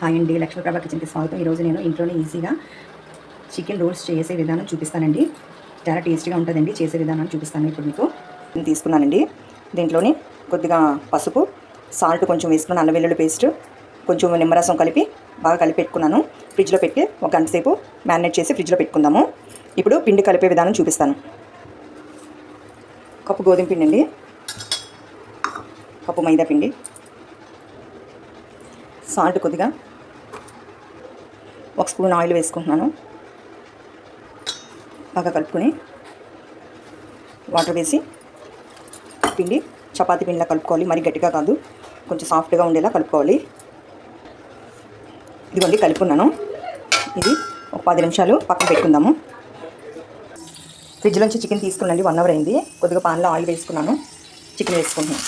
Hi అండి లక్ష్మీప్రభా కిచెన్కి స్వాగతం. ఈరోజు నేను ఇంట్లోనే ఈజీగా చికెన్ రోల్స్ చేసే విధానం చూపిస్తానండి. చాలా టేస్టీగా ఉంటుందండి చేసే విధానం చూపిస్తాను ఇప్పుడు మీకు. నేను తీసుకున్నానండి. దీంట్లోని కొద్దిగా పసుపు సాల్ట్ కొంచెం వేసుకున్నాను అల్లం వెల్లుల్లి పేస్ట్ కొంచెం నిమ్మరసం కలిపి బాగా కలిపి పెట్టుకున్నాను. ఫ్రిడ్జ్లో పెట్టి ఒక గంట సేపు మ్యారినేట్ చేసి ఫ్రిడ్జ్లో పెట్టుకుందాము. ఇప్పుడు పిండి కలిపే విధానం చూపిస్తాను. కప్పు గోధుమ పిండి అండి. కప్పు మైదా పిండి. సాల్ట్ కొద్దిగా ఒక స్పూన్ ఆయిల్ వేసుకుంటున్నాను. బాగా కలుపుకొని వాటర్ వేసి పిండి చపాతీ పిండిలా కలుపుకోవాలి. మరి గట్టిగా కాదు కొంచెం సాఫ్ట్గా ఉండేలా కలుపుకోవాలి. ఇదిగోండి కలుపుకున్నాను. ఇది ఒక పది నిమిషాలు పక్కన పెట్టుకుందాము. ఫ్రిడ్జ్లోంచి చికెన్ తీసుకున్నాండి వన్ అవర్ అయింది. కొద్దిగా పాన్లో ఆయిల్ వేసుకున్నాను. చికెన్ వేసుకుంటున్నాను.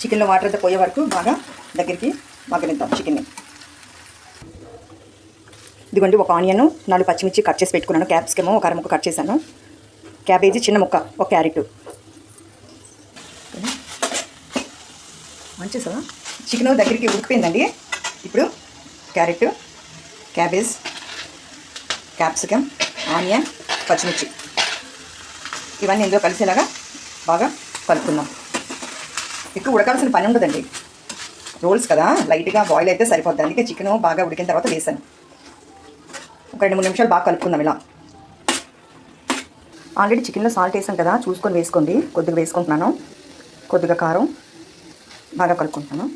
చికెన్లో వాటర్ అంతా పోయే వరకు బాగా దగ్గరికి మగ్గనిద్దాం చికెన్ని. ఇదిగోండి ఒక ఆనియన్ నాలుగు పచ్చిమిర్చి కట్ చేసి పెట్టుకున్నాను. క్యాప్సికమ్ ఒక అరముక్క కట్ చేశాను. క్యాబేజీ చిన్న ముక్క ఒక క్యారెట్. మంచి సదా చికెన్ దగ్గరికి ఉడికిపోయిందండి. ఇప్పుడు క్యారెట్ క్యాబేజ్ క్యాప్సికమ్ ఆనియన్ పచ్చిమిర్చి. ఇవన్నీ ఇందులో కలిసేలాగా బాగా కలుపుకుందాం. ఎక్కువ ఉడకాల్సిన పని ఉండదండి. రోల్స్ కదా లైట్గా బాయిల్ అయితే సరిపోద్ది. అందుకే చికెన్ బాగా ఉడికిన తర్వాత వేసాను. ఒక రెండు మూడు నిమిషాలు బాగా కలుపుకుందాం ఇలా. ఆల్రెడీ చికెన్లో సాల్ట్ వేసాం కదా చూసుకొని వేసుకోండి. కొద్దిగా వేసుకుంటున్నాను. కొద్దిగా కారం. బాగా కలుపుకుంటున్నాను.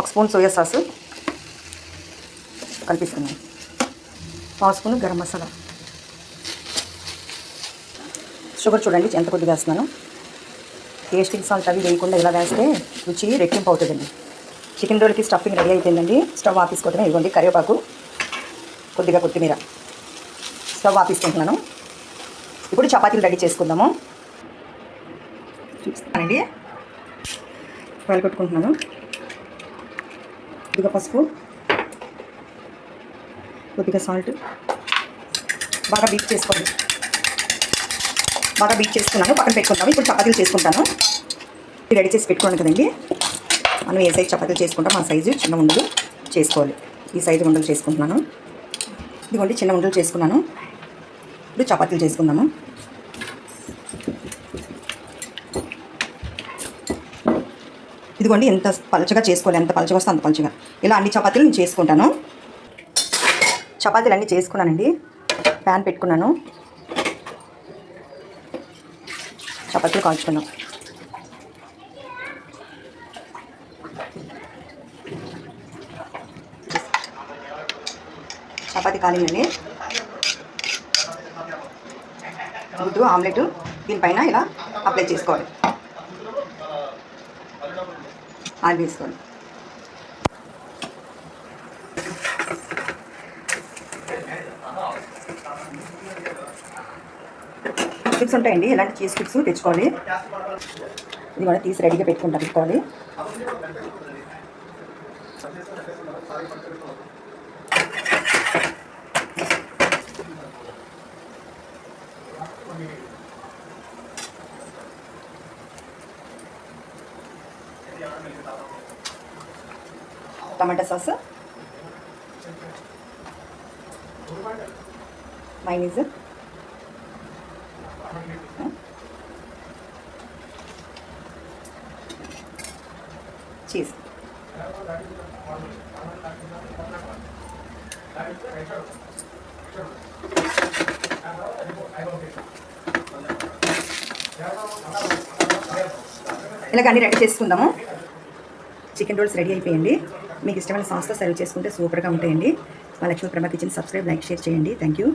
ఒక స్పూన్ సోయా సాసు. కలిపిస్తున్నాను పావు స్పూన్ గరం మసాలా. షుగర్ చూడండి ఎంత కొద్దిగా వేస్తున్నాను. టేస్టింగ్ సాల్ట్ అవి వేయకుండా ఇలా వేస్తే రుచి రెట్టింపు అవుతుందండి. చికెన్ రోల్కి స్టఫింగ్ రెడీ అయిపోయిందండి. స్టవ్ ఆపేసుకోవటమే ఇవ్వండి కరివేపాకు కొద్దిగా కొత్తిమీర. స్టవ్ ఆపేసుకుంటున్నాను. ఇప్పుడు చపాతీలు రెడీ చేసుకుందాము. చూపిస్తానండి ఆయిల్ కొట్టుకుంటున్నాను కొద్దిగా పసుపు కొద్దిగా సాల్ట్. బాగా బీట్ చేసుకోండి. బాగా బీట్ చేసుకున్నాను పక్కన పెట్టుకుంటాము ఇప్పుడు చపాతీలు చేసుకుంటాను. రెడీ చేసి పెట్టుకున్నాను కదండి. మనం ఏ సైజు చపాతీలు చేసుకుంటాం ఆ సైజు చిన్న ఉండలు చేసుకోవాలి. ఈ సైజు ఉండలు చేసుకుంటున్నాను. ఇదిగోండి చిన్న ఉండలు చేసుకున్నాను. ఇప్పుడు చపాతీలు చేసుకుందాము. ఇదిగోండి ఎంత పలచగా చేసుకోవాలి ఎంత పలచగా వస్తే అంత పలచగా. ఇలా అన్ని చపాతీలు నేను చేసుకుంటాను. చపాతీలు అన్నీ చేసుకున్నానండి. ప్యాన్ పెట్టుకున్నాను. చపాతీలు కాల్చుకున్నాం. చపాతి కాలిందండి. గుడ్డు ఆమ్లెట్ దీనిపైన ఇలా అప్లై చేసుకోవాలి. ఆయిల్ వేసుకోవాలి. స్టిక్స్ ఉంటాయండి. ఇలాంటి చీజ్ కిప్స్ తెచ్చుకోవాలి. ఇది కూడా తీసి రెడీగా పెట్టుకుంటా పెట్టుకోవాలి టమాటా సాస్. మైనీస్. చీజ్ ఇలాగ అన్ని రెడీ చేసుకుందాము. చికెన్ రోల్స్ రెడీ అయిపోయండి మీకు ఇష్టమైన సాస్తో సర్వ్ చేసుకుంటే సూపర్గా ఉంటాయండి. మా Lakshmi Prabha kitchen subscribe like share చేయండి. Thank you